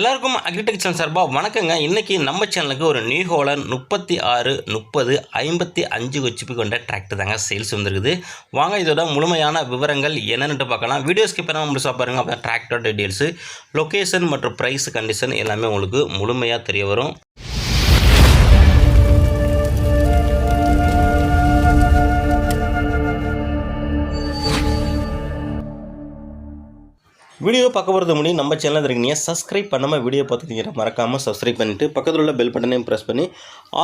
எல்லாருக்கும் agritech channel சார்பாக வணக்கங்க. இன்றைக்கி நம்ம சேனலுக்கு ஒரு நியூஹோலன் முப்பத்தி ஆறு முப்பது ஐம்பத்தி அஞ்சு ஹெச்பி கொண்ட டிராக்டர் தாங்க சேல்ஸ் வந்துருக்குது. வாங்க இதோட முழுமையான விவரங்கள் என்னென்னு பார்க்கலாம். வீடியோ ஸ்கிப் பண்ணாமல் முழுசாக பாருங்கள் அப்போ டிராக்டர் டீட்டெயில்ஸு லொக்கேஷன் மற்றும் ப்ரைஸ் கண்டிஷன் எல்லாமே உங்களுக்கு முழுமையாக தெரிய வரும். வீடியோ பார்க்க போகிறது முன்னாடி நம்ம சேனலில் இருக்கீங்க சப்ஸ்கிரைப் பண்ணாமல் வீடியோ பார்த்துக்கிற மறக்காமல் சப்ஸ்கிரைப் பண்ணிவிட்டு பக்கத்தில் உள்ள பெல் பட்டனையும் ப்ரெஸ் பண்ணி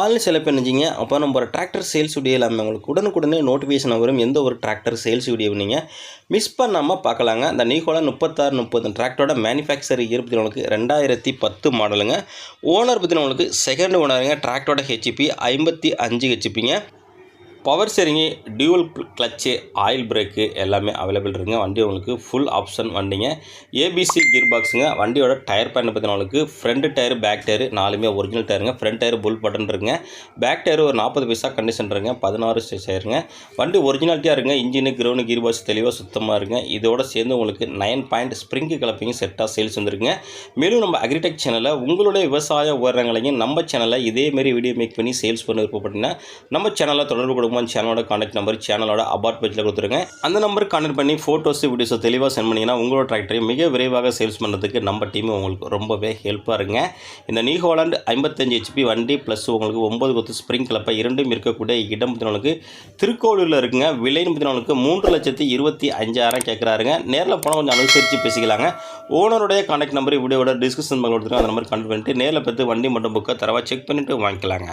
ஆல் செலக்ட் பண்ணிச்சிங்க அப்போ நம்ம ஒரு டிராக்டர் சேல்ஸ் வீடியோ இல்லாமல் உங்களுக்கு உடனுக்குடனே நோட்டிஃபிகேஷன் வரும். எந்த ஒரு டிராக்டர் சேல்ஸ் வீடியோ நீங்கள் மிஸ் பண்ணாமல் பார்க்கலாங்க. அந்த நீகோலா முப்பத்தாறு முப்பது டிராக்டரோட மேனுஃபேக்சர் இருபத்தி உங்களுக்கு ரெண்டாயிரத்தி பத்து மாடலுங்க ஓனர் பற்றி உங்களுக்கு செகண்ட் ஓனருங்க டிராக்டரோட ஹெச்பி ஐம்பத்தி அஞ்சு ஹெச்பிங்க power steering dual clutch oil brake எல்லாமே அவைலபிள் இருக்குங்க. வண்டி உங்களுக்கு ஃபுல் ஆப்ஷன் வண்டிங்க. ஏபிசி கீர் பாக்ஸுங்க வண்டியோட டயர் பேண்ட் பார்த்தீங்கன்னா உங்களுக்கு ஃப்ரண்ட் டயர் பேக் டயர் நாலுமே ஒரிஜினல் டயருங்க ஃப்ரண்ட் டயர் புல் பட்டன் இருக்குங்க. பேக் டயர் ஒரு நாற்பது பைசா கண்டிஷன் இருங்க பதினாறு டயருங்க வண்டி ஒரிஜினாலிட்டியாக இருங்க இன்ஜினு கிரௌண்டு கீர் பாக்ஸ் தெளிவாக சுத்தமாக இருங்க இதோட சேர்ந்து உங்களுக்கு நைன் பாயிண்ட் ஸ்ப்ரிங்கு கலப்பிங்க. செட்டாக சேல்ஸ் வந்துருங்க. மேலும் நம்ம அக்ரிடெக் சேனலில் உங்களுடைய விவசாய உபகரணங்களையும் நம்ம சேனலில் இதேமாரி வீடியோ மேக் பண்ணி சேல்ஸ் பண்ண விருப்பப்பட்டீங்கன்னா நம்ம சேனலில் தொடர்பு கொடுக்கும்போது சேனலோட காண்டாக்ட் நம்பர் சேனலோட அபார்ட் பேஜில் கொடுத்துருங்க அந்த நம்பருக்கு கான்டெக்ட் பண்ணி ஃபோட்டோஸ் வீடியோஸை தெளிவாக சென்ட் பண்ணிங்கன்னா உங்களோட டிராக்டரை மிக விரைவாக சேல்ஸ் பண்ணுறதுக்கு நம்ம டீம் உங்களுக்கு ரொம்பவே ஹெல்ப்பாக இருங்க இந்த நியூ ஹோலாண்ட் ஐம்பத்தஞ்சு ஹெச்பி வண்டி ப்ளஸ் உங்களுக்கு ஒம்பது கொத்து ஸ்ப்ரிங் கிளப்பை இரண்டும் இருக்கக்கூடிய இடம் பற்றினவங்களுக்கு திருக்கோவிலூரில் இருக்குங்க. விலைன்னு பற்றினவங்களுக்கு மூன்று லட்சத்தி இருபத்தி அஞ்சாயிரம் கேட்குறாருங்க நேரில் போனால் கொஞ்சம் அனுசரித்து பேசிக்கலாங்க. ஓனருடைய கான்டாக்ட் நம்பர் வீடியோட டிஸ்கிரிப்ஷன் கொடுத்துருக்கோம் அந்த நம்பர் கான்டெக்ட் பண்ணிட்டு நேரில் பார்த்து வண்டி மட்டும் புக்கை தரவா செக் பண்ணிவிட்டு வாங்கிக்கலாங்க.